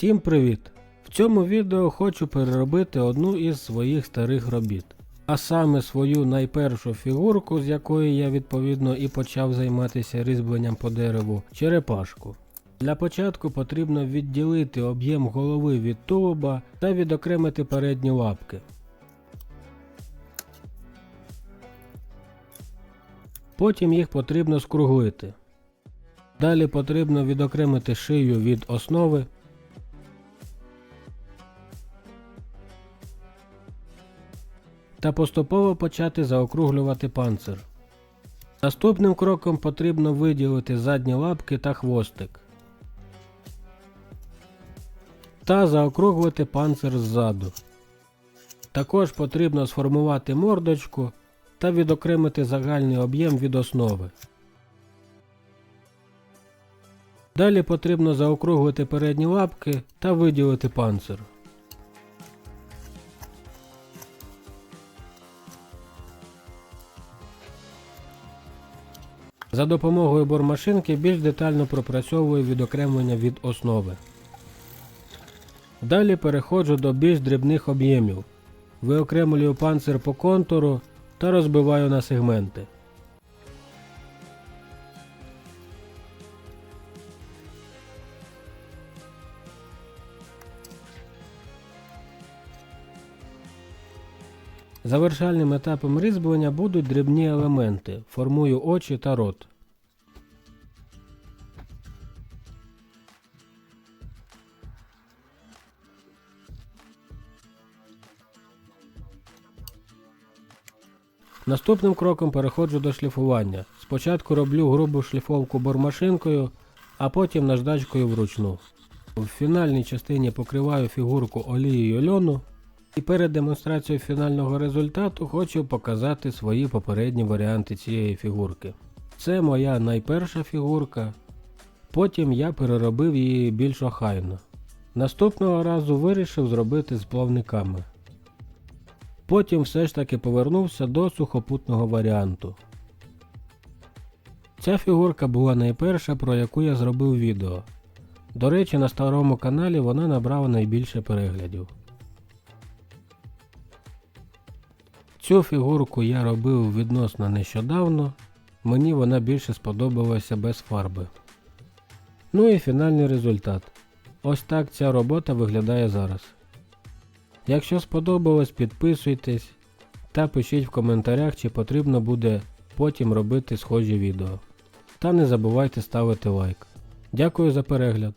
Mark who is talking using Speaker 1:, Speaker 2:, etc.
Speaker 1: Всім привіт! В цьому відео хочу переробити одну із своїх старих робіт. А саме свою найпершу фігурку, з якої я відповідно і почав займатися різьбленням по дереву, черепашку. Для початку потрібно відділити об'єм голови від тулуба та відокремити передні лапки. Потім їх потрібно скруглити. Далі потрібно відокремити шию від основи. Та поступово почати заокруглювати панцир. Наступним кроком потрібно виділити задні лапки та хвостик. Та заокруглити панцир ззаду. Також потрібно сформувати мордочку та відокремити загальний об'єм від основи. Далі потрібно заокруглити передні лапки та виділити панцир. За допомогою бормашинки більш детально пропрацьовую відокремлення від основи. Далі переходжу до більш дрібних об'ємів. Виокремлюю панцир по контуру та розбиваю на сегменти. Завершальним етапом різьблення будуть дрібні елементи. Формую очі та рот. Наступним кроком переходжу до шліфування. Спочатку роблю грубу шліфовку бормашинкою, а потім наждачкою вручну. В фінальній частині покриваю фігурку олією льону і перед демонстрацією фінального результату хочу показати свої попередні варіанти цієї фігурки. Це моя найперша фігурка, потім я переробив її більш охайно. Наступного разу вирішив зробити з плавниками. Потім все ж таки повернувся до сухопутного варіанту. Ця фігурка була найперша, про яку я зробив відео. До речі, на старому каналі вона набрала найбільше переглядів. Цю фігурку я робив відносно нещодавно, мені вона більше сподобалася без фарби. Ну і фінальний результат. Ось так ця робота виглядає зараз. Якщо сподобалось, підписуйтесь та пишіть в коментарях, чи потрібно буде потім робити схожі відео. Та не забувайте ставити лайк. Дякую за перегляд.